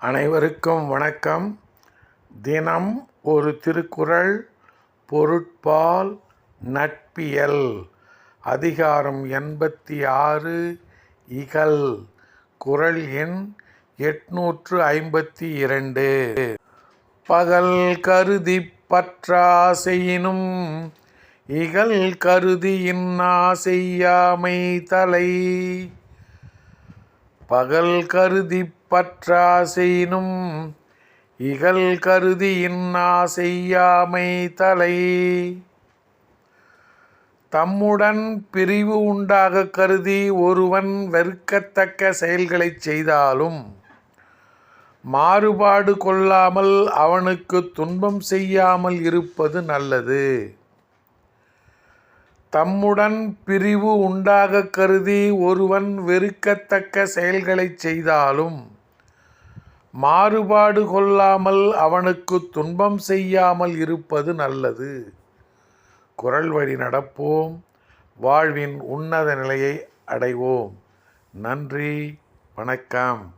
அனைவருக்கும் வணக்கம். தினம் ஒரு திருக்குறள் பொருட்பால் நட்பியல். அதிகாரம் எண்பத்தி ஆறு இகல். குறள் எண் எட்நூற்று ஐம்பத்தி இரண்டு பகல் கருதி பற்றாசையினும் இகல் கருதி இன்னா செய்யாமை தலை. பகல் கருதி பற்றாசெயினும் இகல் கருதி இன்னா செய்யாமை தலை. தம்முடன் பிரிவு உண்டாக கருதி ஒருவன் வெறுக்கத்தக்க செயல்களைச் செய்தாலும் மாறுபாடு கொள்ளாமல் அவனுக்கு துன்பம் செய்யாமல் இருப்பது நல்லது. தம்முடன் பிரிவு உண்டாக கருதி ஒருவன் வெறுக்கத்தக்க செயல்களைச் செய்தாலும் மாறுபாடு கொள்ளாமல் அவனுக்கு துன்பம் செய்யாமல் இருப்பது நல்லது. குரல் வழி நடப்போம். வாழ்வின் உன்னத நிலையை அடைவோம். நன்றி. வணக்கம்.